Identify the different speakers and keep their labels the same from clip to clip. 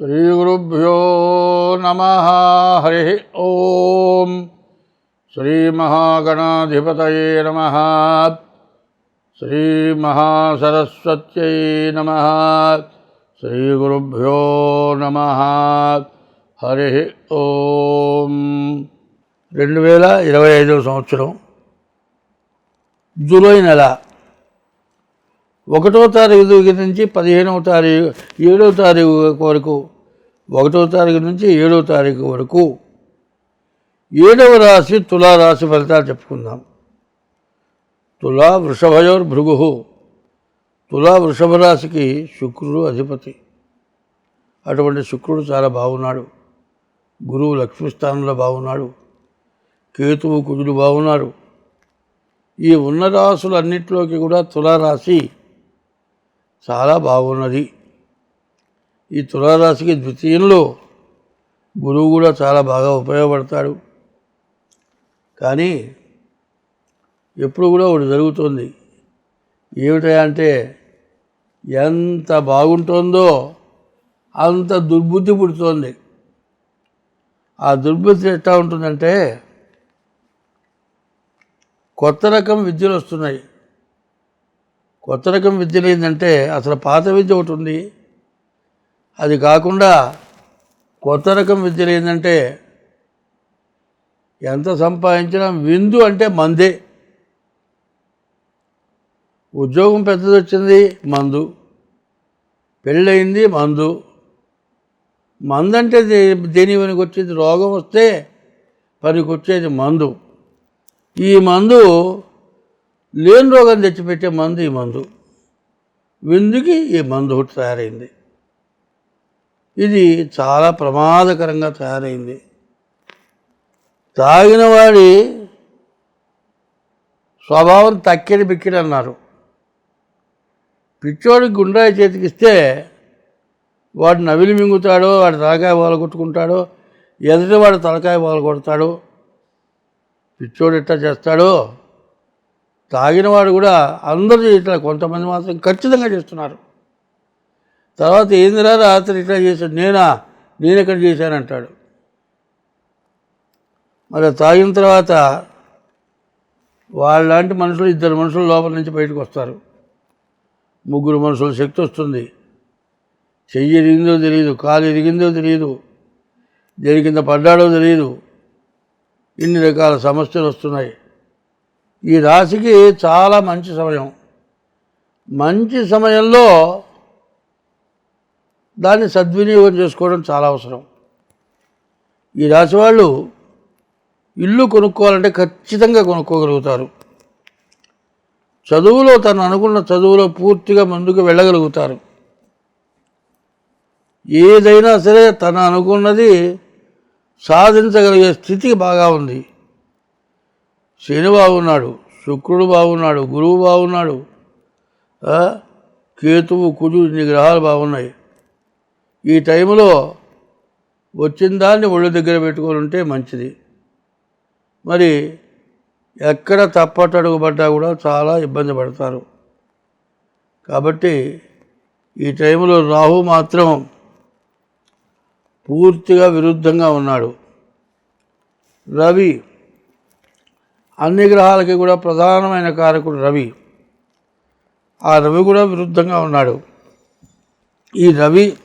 Speaker 1: శ్రీగురుభ్యో నమ హరి ఓం. శ్రీమహాగణాధిపతయే నమ శ్రీమహాసరస్వత్యై నమ శ్రీగురుభ్యో నమ హరి ఓం. రెండు వేల ఇరవై ఐదవ సంవత్సరం జూలై నెల ఒకటో తారీఖు నుంచి పదిహేనవ తారీఖు ఏడవ తారీఖు వరకు ఒకటో తారీఖు నుంచి ఏడవ తారీఖు వరకు. ఏడవ రాశి తులారాశి ఫలితాలు చెప్పుకుందాం. తులా వృషభయోర్ భృగు తులా వృషభ రాశికి శుక్రుడు అధిపతి. అటువంటి శుక్రుడు చాలా బాగున్నాడు. గురువు లక్ష్మీస్థానంలో బాగున్నాడు. కేతువు కుజుడు బాగున్నారు ఈ ఉన్న రాశులన్నింటిలోకి కూడా తులారాశి చాలా బాగున్నది. ఈ తులారాశికి ద్వితీయంలో గురువు కూడా చాలా బాగా ఉపయోగపడతాడు. కానీ ఎప్పుడు కూడా ఒకటి జరుగుతుంది. ఏమిటంటే ఎంత బాగుంటుందో అంత దుర్బుద్ధి పుడుతోంది. ఆ దుర్బుద్ధి ఎట్లా ఉంటుందంటే కొత్త రకం విద్యలు వస్తున్నాయి. కొత్త రకం విద్యలు ఏంటంటే అసలు పాత విద్య ఒకటి ఉంది. అది కాకుండా కొత్త రకం విద్యలు ఏంటంటే ఎంత సంపాదించినా విందు అంటే మందే. ఉద్యోగం పెద్దది వచ్చింది మందు. పెళ్ళయింది మందు. మందంటే దేని పనికి వచ్చేది? రోగం వస్తే పనికి వచ్చేది మందు. ఈ మందు లేని రోగం తెచ్చిపెట్టే మందు ఈ మందు. విందుకి ఈ మందు ఒకటి తయారైంది. ఇది చాలా ప్రమాదకరంగా తయారైంది. తాగిన వాడి స్వభావం తక్కిడి బిక్కిడి అన్నారు. పిచ్చోడికి గుండ్రాయి చేతికిస్తే వాడు నవిలి మింగుతాడో వాడు తలకాయ కొట్టుకుంటాడో ఎదుటి వాడు తలకాయ కొడతాడో పిచ్చోడు ఎట్లా చేస్తాడో తాగినవాడు కూడా అందరూ ఇట్లా కొంతమంది మాత్రం ఖచ్చితంగా చేస్తున్నారు. తర్వాత ఏందిరా రాత్రి ఇట్లా చేశాడు. నేనా? నేను ఎక్కడ చేశానంటాడు మరి తాగిన తర్వాత వాళ్ళలాంటి మనుషులు ఇద్దరు మనుషులు లోపల నుంచి బయటకు వస్తారు. ముగ్గురు మనుషుల శక్తి వస్తుంది. చెయ్యి ఎరిగిందో తెలియదు కాలు ఎరిగిందో తెలియదు దేని కింద పడ్డాడో తెలియదు ఇన్ని రకాల సమస్యలు వస్తున్నాయి. ఈ రాశికి చాలా మంచి సమయం. మంచి సమయంలో దాన్ని సద్వినియోగం చేసుకోవడం చాలా అవసరం. ఈ రాశి వాళ్ళు ఇల్లు కొనుక్కోవాలంటే ఖచ్చితంగా కొనుక్కోగలుగుతారు. చదువులో తను అనుకున్న చదువులో పూర్తిగా ముందుకు వెళ్ళగలుగుతారు. ఏదైనా సరే తను అనుకున్నది సాధించగలిగే స్థితి బాగా ఉంది. శని బాగున్నాడు శుక్రుడు బాగున్నాడు గురువు బాగున్నాడు కేతువు కుజు ఇన్ని గ్రహాలు బాగున్నాయి. ఈ టైంలో వచ్చిన దాన్ని ఒళ్ళు దగ్గర పెట్టుకొని ఉంటే మంచిది. మరి ఎక్కడ తప్పటడుగుపడ్డా కూడా చాలా ఇబ్బంది పడతారు. కాబట్టి ఈ టైంలో రాహు మాత్రం పూర్తిగా విరుద్ధంగా ఉన్నాడు. రవి అన్ని గ్రహాలకి కూడా ప్రధానమైన కారకుడు రవి. ఆ రవి కూడా విరుద్ధంగా ఉన్నాడు. ఈ రవి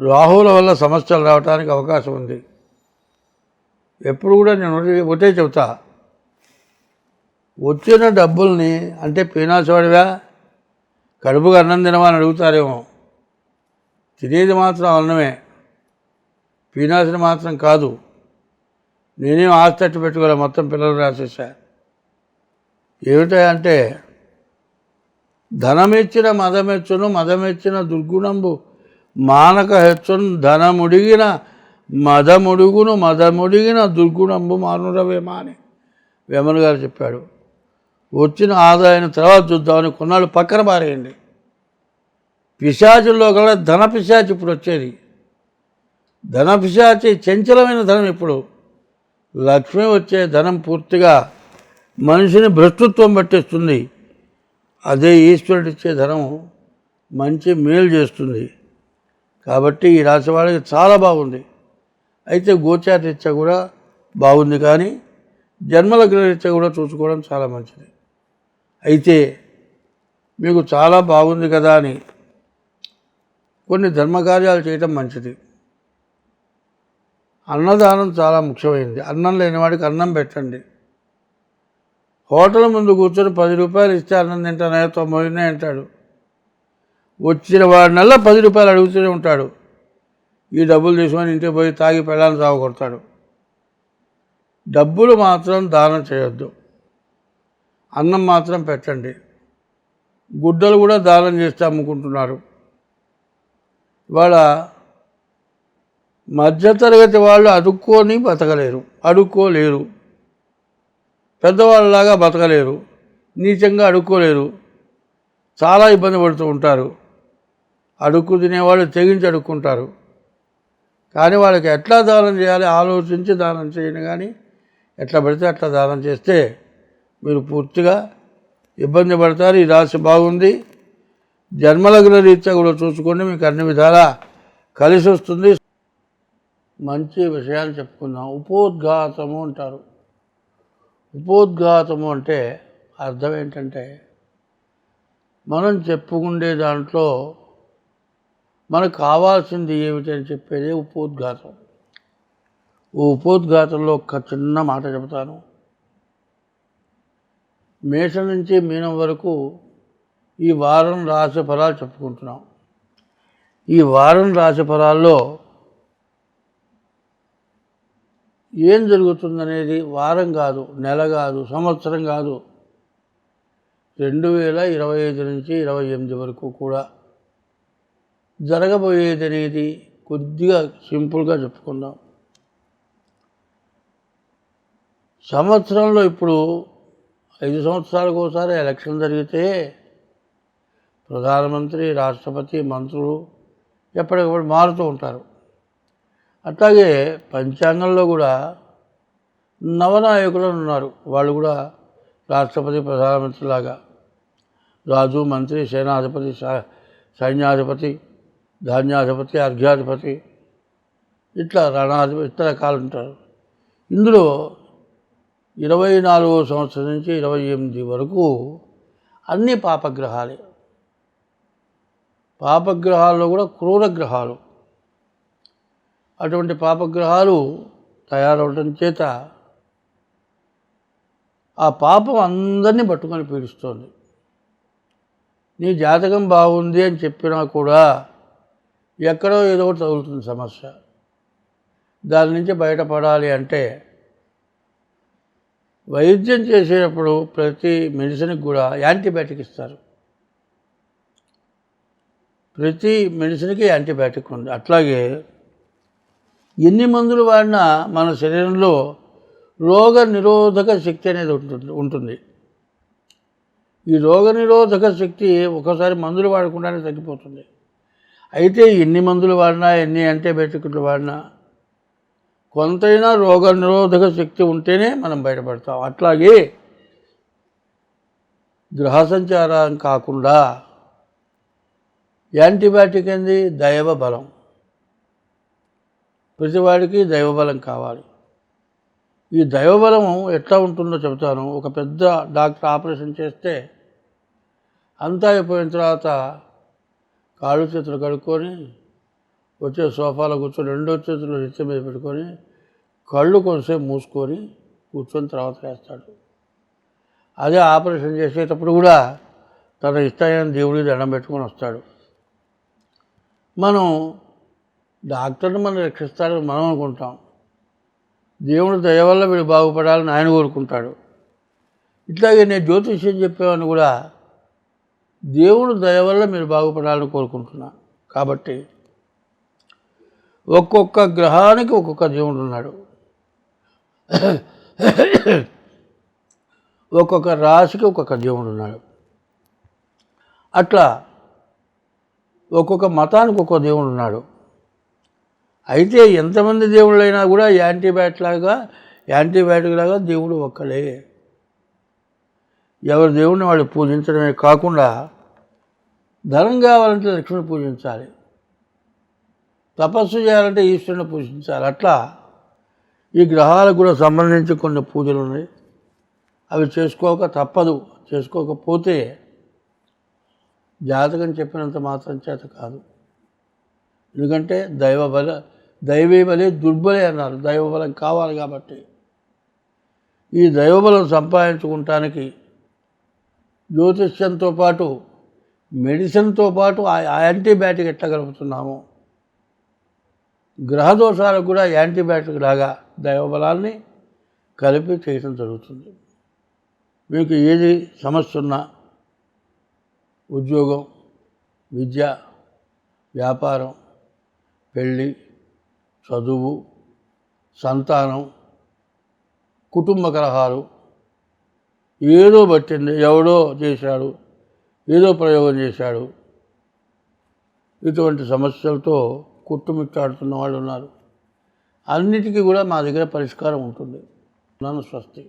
Speaker 1: రాహుల వల్ల సమస్యలు రావడానికి అవకాశం ఉంది. ఎప్పుడు కూడా నేను ఒకటే చెబుతా. వచ్చిన డబ్బుల్ని అంటే పీనాసవాడివా కడుపుగా అన్నం తినవా అని అడుగుతారేమో. తినేది మాత్రం అన్నమే. పీనాసిని మాత్రం కాదు. నేనేం ఆస్తట్టు పెట్టుకోలే మొత్తం పిల్లలు రాసేసా. ఏమిటంటే ధనమెచ్చిన మదమెచ్చును మదమెచ్చిన దుర్గుణంబు మానక హెచ్చును ధనముడిగిన మదముడుగును మదముడిగిన దుర్గుణంబు మానురవేమా అని వేమన్ గారు చెప్పాడు వచ్చిన ఆదాయం తర్వాత చూద్దామని కొన్నాళ్ళు పక్కన పారేయండి. పిశాచుల్లో కూడా ధన పిశాచి ఇప్పుడు వచ్చేది. ధన పిశాచి చంచలమైన ధనం ఇప్పుడు. లక్ష్మి వచ్చే ధనం పూర్తిగా మనిషిని భ్రష్టత్వం పట్టిస్తుంది. అదే ఈశ్వరుడు ఇచ్చే ధనం మంచి మేలు చేస్తుంది. కాబట్టి ఈ రాశి వాళ్ళకి చాలా బాగుంది. అయితే గోచారీత్యా కూడా బాగుంది కానీ జన్మలగ్నరీత్యా కూడా చూసుకోవడం చాలా మంచిది. అయితే మీకు చాలా బాగుంది కదా అని కొన్ని ధర్మకార్యాలు చేయటం మంచిది. అన్నదానం చాలా ముఖ్యమైనది. అన్నం లేనివాడికి అన్నం పెట్టండి. హోటల్ ముందు కూర్చొని పది రూపాయలు ఇస్తే అన్నం తింటానే తొంభై ఉన్నాయి అంటాడు వచ్చిన వాడినల్లా పది రూపాయలు అడుగుతూనే ఉంటాడు. ఈ డబ్బులు తీసుకొని ఇంటికి పోయి తాగి పెళ్ళాన్ని సాగు కొడతాడు. డబ్బులు మాత్రం దానం చేయొద్దు. అన్నం మాత్రం పెట్టండి. గుడ్డలు కూడా దానం చేస్తే అమ్ముకుంటున్నారు. ఇవాళ మధ్యతరగతి వాళ్ళు అడుక్కొని బతకలేరు. అడుక్కోలేరు. పెద్దవాళ్ళలాగా బతకలేరు. నీచంగా అడుక్కోలేరు. చాలా ఇబ్బంది పడుతూ ఉంటారు. అడుక్కు తినేవాళ్ళు తెగించి అడుక్కుంటారు. కానీ వాళ్ళకి ఎట్లా దానం చేయాలి? ఆలోచించి దానం చేయండి కానీ ఎట్లా పడితే అట్లా దానం చేస్తే మీరు పూర్తిగా ఇబ్బంది పడతారు. ఈ రాశి బాగుంది. జన్మలగ్న రీత్యా కూడా చూసుకోండి. మీకు అన్ని విధాలా కలిసి వస్తుంది మంచి విషయాలు చెప్పుకుందాం. ఉపోద్ఘాతము అంటారు. ఉపోద్ఘాతము అంటే అర్థం ఏంటంటే మనం చెప్పుకుండే దాంట్లో మనకు కావాల్సింది ఏమిటి అని చెప్పేది ఉపోద్ఘాతం. ఓ ఉపోద్ఘాతంలో ఒక చిన్న మాట చెబుతాను. మేషం నుంచి మీనం వరకు ఈ వారం రాశి ఫలాలు చెప్పుకుంటున్నాం. ఈ వారం రాశి ఫలాల్లో ఏం జరుగుతుందనేది వారం కాదు నెల కాదు సంవత్సరం కాదు. రెండు వేల ఇరవై ఐదు నుంచి ఇరవై ఎనిమిది వరకు కూడా జరగబోయేది అనేది కొద్దిగా సింపుల్గా చెప్పుకుందాం. సంవత్సరంలో ఇప్పుడు ఐదు సంవత్సరాలకు ఒకసారి ఎలక్షన్ జరిగితే ప్రధానమంత్రి రాష్ట్రపతి మంత్రులు ఎప్పటికప్పుడు మారుతూ ఉంటారు. అట్లాగే పంచాంగంలో కూడా నవనాయకులు ఉన్నారు. వాళ్ళు కూడా రాష్ట్రపతి ప్రధానమంత్రి లాగా రాజు మంత్రి సేనాధిపతి సైన్యాధిపతి ధాన్యాధిపతి అర్ఘ్యాధిపతి ఇట్లా రణాధిపతి ఇతర రకాలు ఉంటారు. ఇందులో ఇరవై నాలుగో సంవత్సరం నుంచి ఇరవై ఎనిమిది వరకు అన్ని పాపగ్రహాలే. పాపగ్రహాల్లో కూడా క్రూర గ్రహాలు. అటువంటి పాపగ్రహాలు తయారవడం చేత ఆ పాపం అందరినీ పట్టుకొని పీడిస్తోంది. నీ జాతకం బాగుంది అని చెప్పినా కూడా ఎక్కడో ఏదో ఒకటి తగులుతుంది సమస్య. దాని నుంచి బయటపడాలి అంటే వైద్యం చేసేటప్పుడు ప్రతి మెడిసిన్కి కూడా యాంటీబయాటిక్ ఇస్తారు. ప్రతి మెడిసిన్కి యాంటీబయాటిక్ ఉంది. అట్లాగే ఎన్ని మందులు వాడినా మన శరీరంలో రోగ నిరోధక శక్తి అనేది ఉంటుంది ఉంటుంది. ఈ రోగ నిరోధక శక్తి ఒకసారి మందులు వాడకుండానే తగ్గిపోతుంది. అయితే ఎన్ని మందులు వాడినా ఎన్ని యాంటీబయాటిక్లు వాడినా కొంతైనా రోగ నిరోధక శక్తి ఉంటేనే మనం బయటపడతాం. అట్లాగే గ్రహ సంచారం కాకుండా యాంటీబయాటిక్ ఏంది? దైవ బలం. ప్రతివాడికి దైవబలం కావాలి. ఈ దైవబలం ఎట్లా ఉంటుందో చెబుతాను. ఒక పెద్ద డాక్టర్ ఆపరేషన్ చేస్తే అంతా అయిపోయిన తర్వాత కాళ్ళు చేతులు కడుక్కొని వచ్చే సోఫాలో కూర్చొని రెండో చేతులు నెత్తి మీద పెట్టుకొని కళ్ళు కొంచెంసేపు మూసుకొని కూర్చొని తర్వాత వేస్తాడు అదే ఆపరేషన్ చేసేటప్పుడు కూడా తన ఇష్టమైన దేవుడి దండం పెట్టుకొని వస్తాడు. మనం డాక్టర్ని మనం రక్షిస్తాడని మనం అనుకుంటాం. దేవుడు దయ వల్ల వీడు బాగుపడాలని ఆయన కోరుకుంటాడు. ఇట్లాగే నేను జ్యోతిష్యం చెప్పేవాడిని కూడా దేవుడు దయ వల్ల మీరు బాగుపడాలని కోరుకుంటున్నా. కాబట్టి ఒక్కొక్క గ్రహానికి ఒక్కొక్క దేవుడు ఉన్నాడు. ఒక్కొక్క రాశికి ఒక్కొక్క దేవుడు ఉన్నాడు. అట్లా ఒక్కొక్క మతానికి ఒక్కొక్క దేవుడు ఉన్నాడు. అయితే ఎంతమంది దేవుళ్ళైనా కూడా యాంటీబయాటిక్ లాగా యాంటీబయాటిక్ లాగా దేవుడు ఒక్కడే. ఎవరి దేవుడిని వాళ్ళు పూజించడమే కాకుండా ధనం కావాలంటే లక్ష్మిని పూజించాలి. తపస్సు చేయాలంటే ఈశ్వరుని పూజించాలి. అట్లా ఈ గ్రహాలకు కూడా సంబంధించి కొన్ని పూజలు ఉన్నాయి. అవి చేసుకోక తప్పదు. చేసుకోకపోతే జాతకం చెప్పినంత మాత్రం చేత కాదు. ఎందుకంటే దైవ బల దైవీబలే దుర్బలే దుర్బలి అన్నారు. దైవబలం కావాలి కాబట్టి. ఈ దైవబలం సంపాదించుకుంటానికి జ్యోతిష్యంతో పాటు మెడిసిన్తో పాటు ఆ యాంటీబయాటిక్ ఎట్టగలుగుతున్నాము గ్రహదోషాలకు కూడా యాంటీబయాటిక్ లాగా దైవబలాన్ని కలిపి చేయడం జరుగుతుంది. మీకు ఏది సమస్య ఉన్నా ఉద్యోగం విద్య వ్యాపారం పెళ్ళి చదువు సంతానం కుటుంబ కలహాలు ఏదో పట్టింది ఎవడో చేశాడు ఏదో ప్రయోగం చేశాడు. ఇటువంటి సమస్యలతో కుట్టుమిట్టాడుతున్న వాళ్ళు ఉన్నారు. అన్నిటికీ కూడా మా దగ్గర పరిష్కారం ఉంటుంది. నన్ను స్వస్తి.